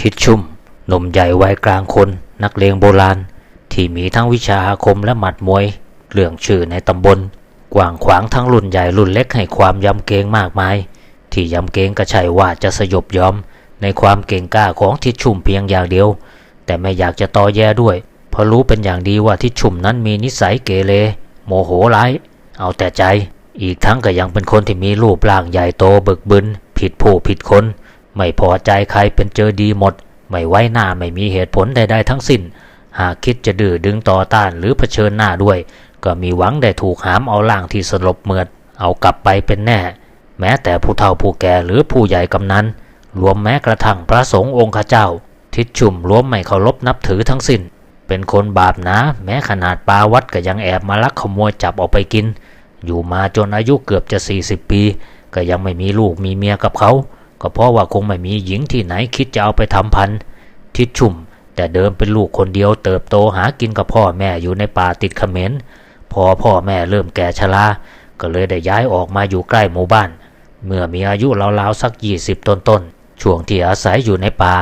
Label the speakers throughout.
Speaker 1: ทิดชุ่ม หนุ่มใหญ่วัยกลางคน นักเลงโบราณ ที่มีทั้งวิชาอาคมและหมัดมวยเรื่องชื่อในตำบล กว้างขวางทั้งรุ่นใหญ่รุ่นเล็กให้ความยำเกรงมากมาย ที่ยำเกรงก็ใช่ว่าจะสยบยอม ในความเก่งกล้าของทิดชุ่มเพียงอย่างเดียว แต่ไม่อยากจะตอแย่ด้วย เพราะรู้เป็นอย่างดีว่าทิดชุ่มนั้นมีนิสัยเกเรโมโหร้าย เอาแต่ใจ อีกทั้งก็ยังเป็นคนที่มีรูปร่างใหญ่โตบึกบึนผิดผู้ผิดคน ไม่พอใจใครเป็นเจอดีหมด ไม่ไว้หน้าไม่มีเหตุผลใดๆทั้งสิ้น หากคิดจะดื้อดึงต่อต้านหรือเผชิญหน้าด้วย ก็มีหวังได้ถูกหามเอาล่างที่สลบเมือด เอากลับไปเป็นแน่ แม้แต่ผู้เฒ่าผู้แก่หรือผู้ใหญ่กำนันรวมแม้กระทั่งพระสงฆ์องค์ข้าเจ้า ทิศชุมรวมไม่เคารพนับถือทั้งสิ้น เป็นคนบาปนาแม้ขนาดปลาวัดก็ยังแอบมาลักขโมยจับออกไปกิน อยู่มาจนอายุเกือบจะ40ปี ก็ยังไม่มีลูกมีเมียกับเขา ก็เพราะว่าคงไม่มีหญิงที่ไหนคิดจะเอาไปทำพันทิศชุมแต่เดิมเป็นลูกคนเดียวเติบโตหากินกับพ่อแม่อยู่ในป่าติดเขมรพอพ่อแม่เริ่มแก่ชราก็เลยได้ย้ายออกมาอยู่ใกล้หมู่บ้าน เมื่อมีอายุราวๆสัก20ต้นๆช่วงที่อาศัยอยู่ในป่า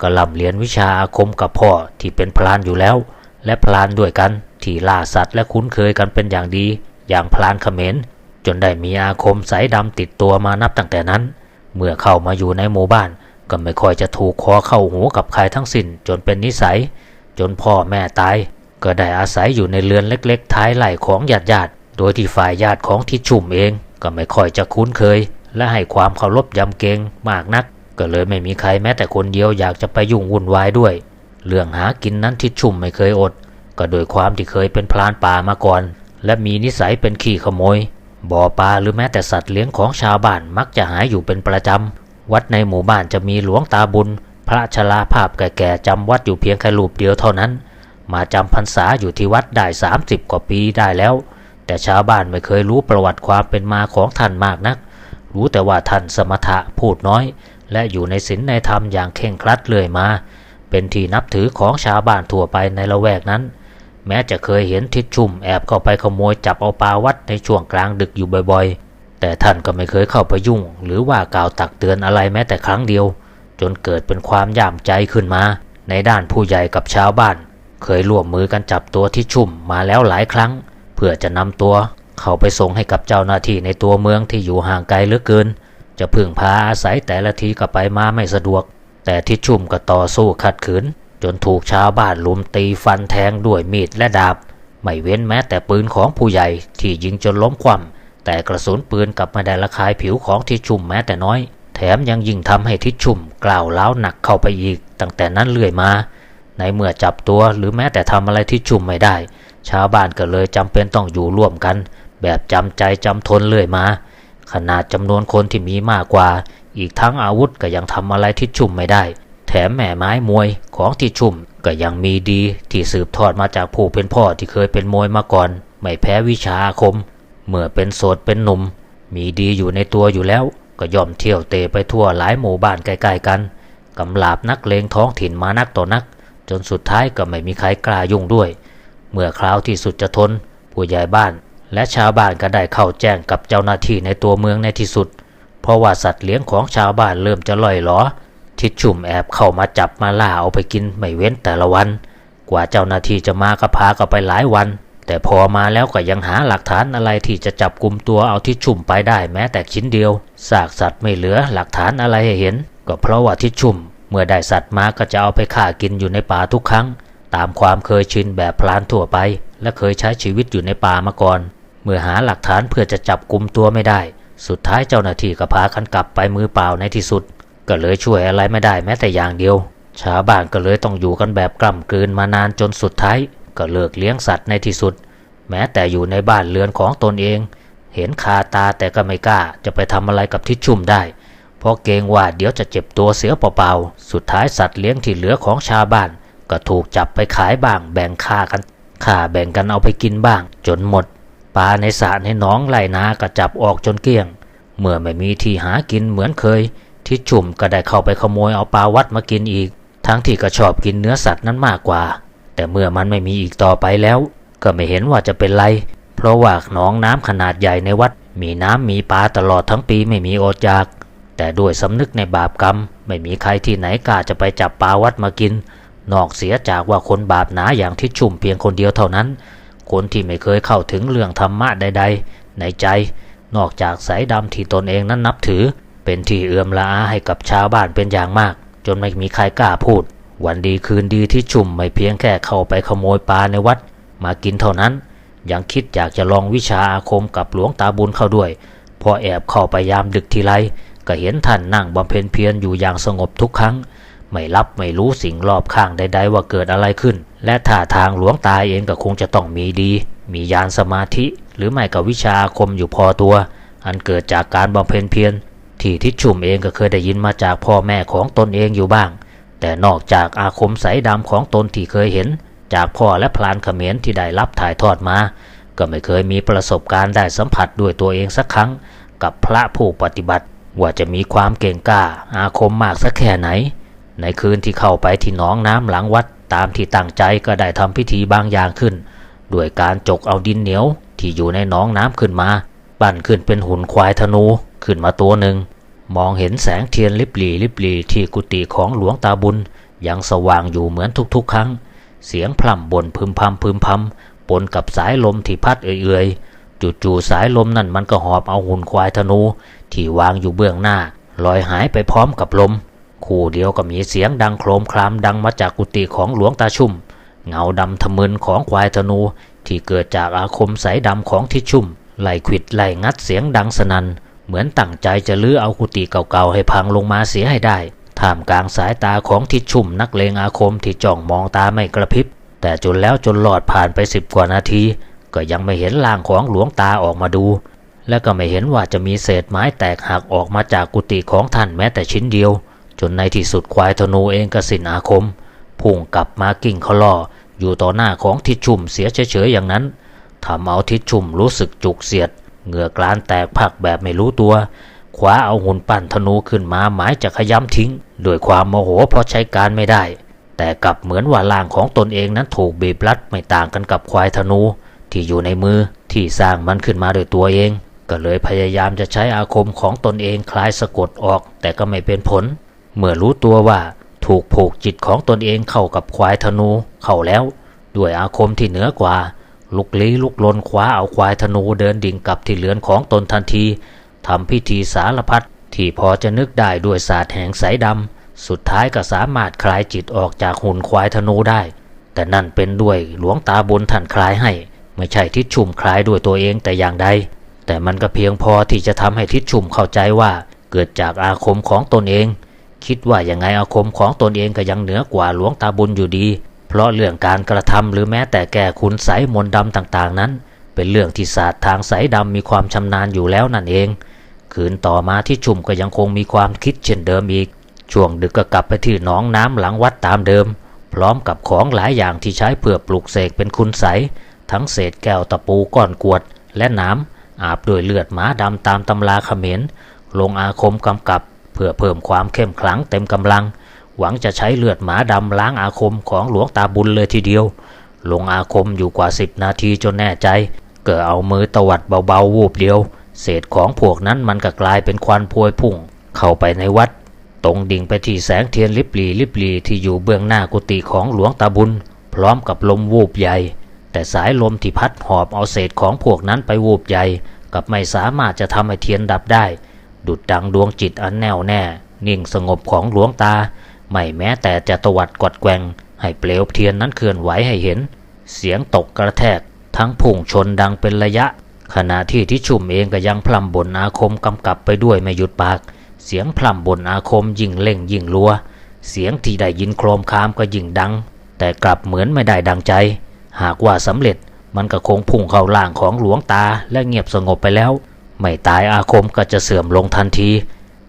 Speaker 1: ก็ล่ำเรียนวิชาอาคมกับพ่อที่เป็นพลานอยู่แล้ว และพลานด้วยกันที่ล่าสัตว์และคุ้นเคยกันเป็นอย่างดี อย่างพลานเขมรจนได้มีอาคมสายดำติดตัวมานับตั้งแต่นั้น เมื่อเข้ามาอยู่ในหมู่บ้าน ก็ไม่ค่อยจะถูกคอเข้าหูกับใครทั้งสิ้นจนเป็นนิสัย จนพ่อแม่ตาย ก็ได้อาศัยอยู่ในเรือนเล็กๆ ท้ายไร่ของญาติญาติ โดยที่ฝ่ายญาติของทิดชุ่มเอง ก็ไม่ค่อยจะคุ้นเคย และให้ความเคารพยำเกรงมากนัก ก็เลยไม่มีใครแม้แต่คนเดียวอยากจะไปยุ่งวุ่นวายด้วย เรื่องหากินนั้นทิดชุ่มไม่เคยอด ก็โดยความที่เคยเป็นพลานป่ามาก่อน และมีนิสัยเป็นขี้ขโมย บ่อปลาหรือแม้แต่สัตว์เลี้ยงของชาวบ้านมักจะหายอยู่เป็นประจำ วัดในหมู่บ้านจะมีหลวงตาบุญ พระชราภาพแก่ๆจำวัดอยู่เพียงแค่รูปเดียวเท่านั้น มาจำพรรษาอยู่ที่วัดได้ 30 กว่าปีได้แล้ว แต่ชาวบ้านไม่เคยรู้ประวัติความเป็นมาของท่านมากนัก รู้แต่ว่าท่านสมถะพูดน้อย และอยู่ในศีลในธรรมอย่างเข่งครัดเรื่อยมา เป็นที่นับถือของชาวบ้านทั่วไปในละแวกนั้น แม้จะเคยเห็นทิดชุ่มแอบเข้าไปขโมยจับเอาปลาวัดในช่วงกลางดึกอยู่บ่อยๆ แต่ท่านก็ไม่เคยเข้าไปยุ่ง หรือว่ากล่าวตักเตือนอะไรแม้แต่ครั้งเดียว จนเกิดเป็นความย่ามใจขึ้นมา ในด้านผู้ใหญ่กับชาวบ้าน เคยร่วมมือกันจับตัวทิดชุ่มมาแล้วหลายครั้ง เพื่อจะนำตัว เข้าไปส่งให้กับเจ้าหน้าที่ในตัวเมืองที่อยู่ห่างไกลเหลือเกิน จะพึ่งพาอาศัยแต่ละทีก็ไปมาไม่สะดวก แต่ทิดชุ่มก็ต่อสู้ขัดขืน จนถูกชาวบ้านลุมตีฟันแทงด้วยมีดและดาบ ไม่เว้นแม้แต่ปืนของผู้ใหญ่ที่ยิงจนล้มคว่ำแต่กระสุนปืนกลับม่ได้ระคายผิวของทิดชุ่มแม้แต่น้อย แถมยังยิ่งทำให้ทิดชุ่มกล่าวล้าวหนักเข้าไปอีก ตั้งแต่นั้นเรื่อยมา ในเมื่อจับตัวหรือแม้แต่ทำอะไรทิดชุ่มไม่ได้ ชาวบ้านก็เลยจำเป็นต้องอยู่ร่วมกัน แบบจำใจจำทนเรื่อยมา ขนาดจำนวนคนที่มีมากกว่า อีกทั้งอาวุธก็ยังทำอะไรทิดชุ่มไม่ได้ มแม่ไม้มวยของทิดชุ่มก็ยังมีดีที่สืบทอดมาจากผู้เป็นพ่อที่เคยเป็นมวยมาก่อน ไม่แพ้วิชาอาคม เมื่อเป็นโสดเป็นหนุ่ม มีดีอยู่ในตัวอยู่แล้ว ก็ย่อมเที่ยวเตะไปทั่วหลายหมู่บ้านใกล้ๆกันกำลาบนักเลงท้องถิ่นมานักต่อนัก จนสุดท้ายก็ไม่มีใครกล้ายุ่งด้วย เมื่อคราวที่สุดจะทน ผู้ใหญ่บ้าน และชาวบ้านก็ได้เข้าแจ้งกับเจ้าหน้าที่ในตัวเมืองในที่สุด เพราะว่าสัตว์เลี้ยงของชาวบ้านเริ่มจะล่อยหลอ ทิดชุ่มแอบเข้ามาจับมาล่าเอาไปกินไม่เว้นแต่ละวัน กว่าเจ้าหน้าที่จะมาก็พาก็ไปหลายวัน แต่พอมาแล้วก็ยังหาหลักฐานอะไรที่จะจับกลุ่มตัวเอาทิดชุ่มไปได้แม้แต่ชิ้นเดียวซากสัตว์ไม่เหลือหลักฐานอะไรให้เห็น ก็เพราะว่าทิดชุ่ม เมื่อได้สัตว์มาก็จะเอาไปฆ่ากินอยู่ในป่าทุกครั้ง ตามความเคยชินแบบพลานทั่วไป และเคยใช้ชีวิตอยู่ในป่ามาก่อน เมื่อหาหลักฐานเพื่อจะจับกลุ่มตัวไม่ได้ สุดท้ายเจ้าหน้าที่ก็พาคันกลับไปมือเปล่าในที่สุด ก็เลยช่วยอะไรไม่ได้แม้แต่อย่างเดียว ชาวบ้านก็เลยต้องอยู่กันแบบกล่ำกลืนมานานจนสุดท้ายก็เลิกเลี้ยงสัตว์ในที่สุด แม้แต่อยู่ในบ้านเรือนของตนเอง เห็นคาตาแต่ก็ไม่กล้าจะไปทำอะไรกับทิชชุ่มได้ เพราะเกรงว่าเดี๋ยวจะเจ็บตัวเสียเปล่าๆสุดท้ายสัตว์เลี้ยงที่เหลือของชาวบ้าน ก็ถูกจับไปขายบ้างแบ่งค่ากันค่าแบ่งกันเอาไปกินบ้าง จนหมดปลาในสระในหนองไหลนาก็จับออกจนเกลี้ยง เมื่อไม่มีที่หากินเหมือนเคย ทิชชุ่มก็ได้เข้าไปขโมยเอาปลาวัดมากินอีก ทั้งที่ก็ชอบกินเนื้อสัตว์นั้นมากกว่า แต่เมื่อมันไม่มีอีกต่อไปแล้ว ก็ไม่เห็นว่าจะเป็นไร เพราะว่าหนองน้ำขนาดใหญ่ในวัด มีน้ำมีปลาตลอดทั้งปีไม่มีอดอยาก แต่ด้วยสำนึกในบาปกรรม ไม่มีใครที่ไหนกล้าจะไปจับปลาวัดมากิน นอกเสียจากว่าคนบาปหนาอย่างทิดชุ่มเพียงคนเดียวเท่านั้น คนที่ไม่เคยเข้าถึงเรื่องธรรมะใด ๆ ในใจ นอกจากสายดำที่ตนเองนั้นนับถือ เป็นที่เอื้อมละอาให้กับชาวบ้านเป็นอย่างมาก จนไม่มีใครกล้าพูด วันดีคืนดีที่ชุ่มไม่เพียงแค่เข้าไปขโมยปลาในวัด มากินเท่านั้น ยังคิดอยากจะลองวิชาอาคมกับหลวงตาบุญเข้าด้วย พอแอบเข้าไปยามดึกทีไรก็เห็นท่านนั่งบำเพ็ญเพียรอยู่อย่างสงบทุกครั้ง ไม่รับไม่รู้สิ่งรอบข้างใด ๆ ว่าเกิดอะไรขึ้น และท่าทางหลวงตาเองก็คงจะต้องมีดี มียานสมาธิ หรือไม่ก็วิชาอาคมอยู่พอตัว อันเกิดจากการบำเพ็ญเพียร ที่ทิศชุมเองก็เคยได้ยินมาจากพ่อแม่ของตนเองอยู่บ้าง แต่นอกจากอาคมสายดำของตนที่เคยเห็น จากพ่อและพลานเขมรที่ได้รับถ่ายทอดมา ก็ไม่เคยมีประสบการณ์ได้สัมผัสด้วยตัวเองสักครั้ง กับพระผู้ปฏิบัติ ว่าจะมีความเก่งกล้า อาคมมากสักแค่ไหน ในคืนที่เข้าไปที่หนองน้ำหลังวัดตามที่ตั้งใจก็ได้ทำพิธีบางอย่างขึ้นด้วยการจกเอาดินเหนียวที่อยู่ในหนองน้ำขึ้นมา ปั้นขึ้นเป็นหุ่นควายธนู ขึ้นมาตัวหนึ่ง มองเห็นแสงเทียนลิบหลีลิบหลีที่กุฏิของหลวงตาบุญ ยังสว่างอยู่เหมือนทุกๆ ครั้ง เสียงพร่ำบ่นพึมพำพึมพำปนกับสายลมที่พัดเอื่อยๆจู่ๆสายลมนั่นมันก็หอบเอาหุ่นควายธนู ที่วางอยู่เบื้องหน้าลอยหายไปพร้อมกับลม คู่เดียวก็มีเสียงดังโครมครามดังมาจากกุฏิของหลวงตาชุ่ม เงาดำทะมึนของควายธนูที่เกิดจากอาคมสายดำของทิชชุ่มไล่ขิดไล่งัดเสียงดังสนัน่น เหมือนตั้งใจจะลื้อเอากุฏิเก่าๆให้พังลงมาเสียให้ได้ ท่ามกลางสายตาของทิชชุ่มนักเลงอาคมที่จ้องมองตาไม่กระพริบ แต่จนแล้วจนหลอดผ่านไปสิบกว่านาที ก็ยังไม่เห็นร่างของหลวงตาออกมาดู และก็ไม่เห็นว่าจะมีเศษไม้แตกหักออกมาจากกุฏิของท่านแม้แต่ชิ้นเดียว จนในที่สุดควายธนูเองก็สิ้นอาคม พุ่งกลับมากิ่งขล่ออยู่ต่อหน้าของทิชชุ่มเสียเฉยๆอย่างนั้นทำเอาทิชชุ่มรู้สึกจุกเสียด เหงื่อกลานแตกผักแบบไม่รู้ตัวคว้าเอาหุ่นปั้นธนูขึ้นมาหมายจะขย้ำทิ้งด้วยความโมโหเพราะใช้การไม่ได้ แต่กลับเหมือนว่าร่างของตนเองนั้นถูกบีบรัดไม่ต่างกันกับควายธนู ที่อยู่ในมือที่สร้างมันขึ้นมาโดยตัวเอง ก็เลยพยายามจะใช้อาคมของตนเองคลายสะกดออก แต่ก็ไม่เป็นผล เมื่อรู้ตัวว่า ถูกผูกจิตของตนเองเข้ากับควายธนูเข้าแล้ว ด้วยอาคมที่เหนือกว่า ลุกลี้ลุกลนคว้าเอาควายธนูเดินดิ่งกลับที่เรือนของตนทันทีทำพิธีสารพัดที่พอจะนึกได้ด้วยศาสตร์แห่งสายดำสุดท้ายก็สามารถคลายจิตออกจากหุ่นควายธนูได้ แต่นั่นเป็นด้วยหลวงตาบุญท่านคลายให้ ไม่ใช่ทิศชุ่มคลายด้วยตัวเองแต่อย่างใดแต่มันก็เพียงพอที่จะทำให้ทิศชุ่มเข้าใจว่าเกิดจากอาคมของตนเอง คิดว่ายังไงอาคมของตนเองก็ยังเหนือกว่าหลวงตาบุญอยู่ดี เพราะเรื่องการกระทำหรือแม้แต่แก้คุณไสมนต์ดำต่างๆ นั้น เป็นเรื่องที่ศาสตร์ทางสายดำมีความชำนาญอยู่แล้วนั่นเอง คืนต่อมาที่ชุ่มก็ยังคงมีความคิดเช่นเดิมอีก ช่วงดึกก็กลับไปที่หนองน้ำหลังวัดตามเดิม พร้อมกับของหลายอย่างที่ใช้เพื่อปลูกเสกเป็นคุณใสทั้งเศษแก้วตะปูก้อนกวด และน้ำอาบด้วยเลือดหมาดำตามตำราเขมรลงอาคมกำกับ เพื่อเพิ่มความเข้มขลังเต็มกำลัง หวังจะใช้เลือดหมาดำล้างอาคมของหลวงตาบุญเลยทีเดียว ลงอาคมอยู่กว่าสิบนาทีจนแน่ใจ เกิดเอามือตวัดเบาๆวูบเดียว เศษของพวกนั้นมันก็กลายเป็นควันพวยพุ่ง เข้าไปในวัด ตรงดิ่งไปที่แสงเทียนลิบหลีลิบหลีที่อยู่เบื้องหน้ากุฏิของหลวงตาบุญ พร้อมกับลมวูบใหญ่ แต่สายลมที่พัดหอบเอาเศษของพวกนั้นไปวูบใหญ่กับไม่สามารถจะทำให้เทียนดับได้ ดุดดังดวงจิตอันแน่วแน่ นิ่งสงบของหลวงตา ไม่แม้แต่จะตวัดกัดแกงให้เปลวเทียนนั้นเคลื่อนไหวให้เห็น เสียงตกกระแทก ทั้งพุ่งชนดังเป็นระยะ ขณะที่ที่ชุ่มเองก็ยังพลำบนอาคมกำกับไปด้วยไม่หยุดปาก เสียงพลำบนอาคมยิ่งเล่งยิ่งรัว เสียงที่ได้ยินโครมคามก็ยิ่งดัง แต่กลับเหมือนไม่ได้ดังใจ หากว่าสำเร็จมันก็คงพุ่งเข้าล่างของหลวงตาและเงียบสงบไปแล้ว ไม่ตายอาคมก็จะเสื่อมลงทันที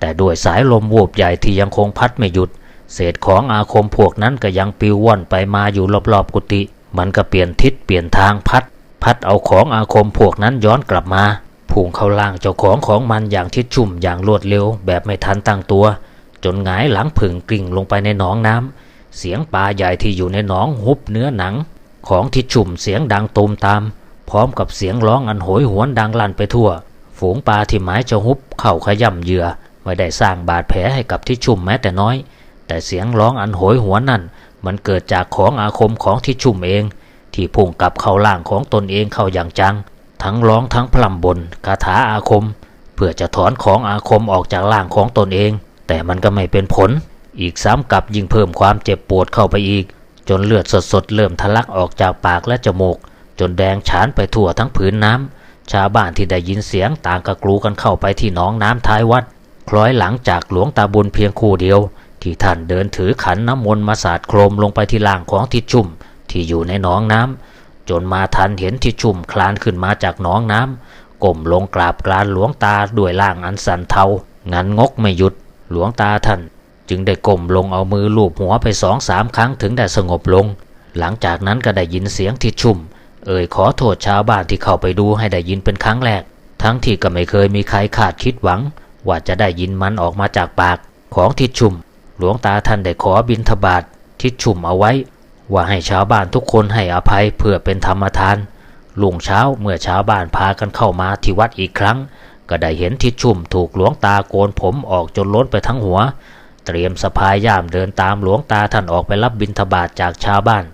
Speaker 1: แต่ด้วยสายลมวูบใหญ่ที่ยังคงพัดไม่หยุด เศษของอาคมพวกนั้นก็ยังปิวว่อนไปมาอยู่รอบๆกุฏิมันก็เปลี่ยนทิศเปลี่ยนทางพัด พัดเอาของอาคมพวกนั้นย้อนกลับมาพุ่งเข้าล่างเจ้าของของมันอย่างทิศชุ่มอย่างรวดเร็วแบบไม่ทันตั้งตัว จนหงายหลังผึ่งกลิ่งลงไปในหนองน้ำเสียงปลาใหญ่ที่อยู่ในหนองหุบเนื้อหนัง ของทิศชุ่มเสียงดังตูมตาม พร้อมกับเสียงร้องอันโหยหวนดังลั่นไปทั่ว ฝูงปลาที่หมายจะหุบเข้าขย่ำเหยื่อไม่ได้สร้างบาดแผลให้กับทิชชุ่มแม้แต่น้อย แต่เสียงร้องอันโหยหวนนั่น มันเกิดจากของอาคมของทิชชุ่มเอง ที่พุ่งกลับเข้าล่างของตนเองเข้าอย่างจัง ทั้งร้องทั้งพลำบนคาถาอาคม เพื่อจะถอนของอาคมออกจากร่างของตนเอง แต่มันก็ไม่เป็นผล อีกซ้ำกลับยิ่งเพิ่มความเจ็บปวดเข้าไปอีก จนเลือดสดๆเริ่มทะลักออกจากปากและจมูก จนแดงฉานไปทั่วทั้งผืนน้ำชาวบ้านที่ได้ยินเสียงต่างกระกรูกันเข้าไปที่หนองน้ำท้ายวัดคล้อยหลังจากหลวงตาบุญเพียงคู่เดียว ที่ท่านเดินถือขันน้ำมนต์มาสาดโครมลงไปที่ล่างของทิดชุ่มที่อยู่ในหนองน้ำจนมาทันเห็นทิดชุ่มคลานขึ้นมาจากหนองน้ำก้มลงกราบกรานหลวงตาด้วยล่างอันสันเทางันงกไม่หยุดหลวงตาท่าน จึงได้ก้มลงเอามือลูบหัวไปสองสามครั้งถึงได้สงบลง หลังจากนั้นก็ได้ยินเสียงทิดชุ่ม เอ่ยขอโทษชาวบ้านที่เข้าไปดูให้ได้ยินเป็นครั้งแรก ทั้งที่ก็ไม่เคยมีใครคาดคิดหวัง ว่าจะได้ยินมันออกมาจากปากของทิดชุม หลวงตาท่านได้ขอบิณฑบาตทิดชุ่มเอาไว้ ว่าให้ชาวบ้านทุกคนให้อภัยเพื่อเป็นธรรมทานลุงเช้าเมื่อชาวบ้านพากันเข้ามาที่วัดอีกครั้ง ก็ได้เห็นทิดชุ่มถูกหลวงตาโกนผมออกจนล้นไปทั้งหัว เตรียมสะพายย่ามเดินตามหลวงตาท่านออกไปรับบิณฑบาตจากชาวบ้าน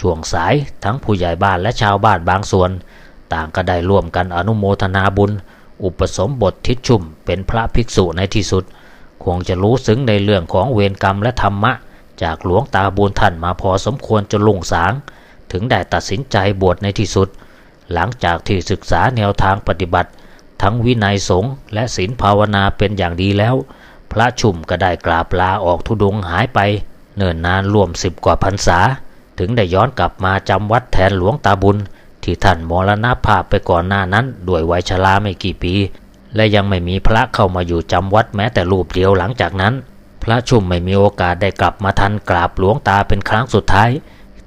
Speaker 1: ช่วงสายทั้งผู้ใหญ่บ้านและชาวบ้านบางส่วน ต่างก็ได้ร่วมกันอนุโมทนาบุญ อุปสมบททิศชุ่มเป็นพระภิกษุในที่สุด คงจะรู้ซึ้งในเรื่องของเวรกรรมและธรรมะ จากหลวงตาบุญท่านมาพอสมควรจนลุงสาง ถึงได้ตัดสินใจบวชในที่สุด หลังจากที่ศึกษาแนวทางปฏิบัติ ทั้งวินัยสงฆ์และศีลภาวนาเป็นอย่างดีแล้ว พระชุ่มก็ได้กราบลาออกทุดงหายไป เนิ่นนานรวมสิบกว่าพรรษา ถึงได้ย้อนกลับมาจำวัดแทนหลวงตาบุญที่ท่านมรณภาพไปก่อนหน้านั้น ด้วยวัยชราไม่กี่ปี และยังไม่มีพระเข้ามาอยู่จำวัดแม้แต่รูปเดียวหลังจากนั้น พระชุ่มไม่มีโอกาสได้กลับมาทันกราบหลวงตาเป็นครั้งสุดท้าย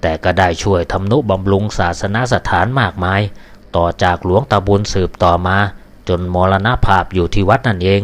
Speaker 1: แต่ก็ได้ช่วยทำนุบำรุงศาสนาสถานมากมาย ต่อจากหลวงตาบุญสืบต่อมา จนมรณภาพอยู่ที่วัดนั่นเอง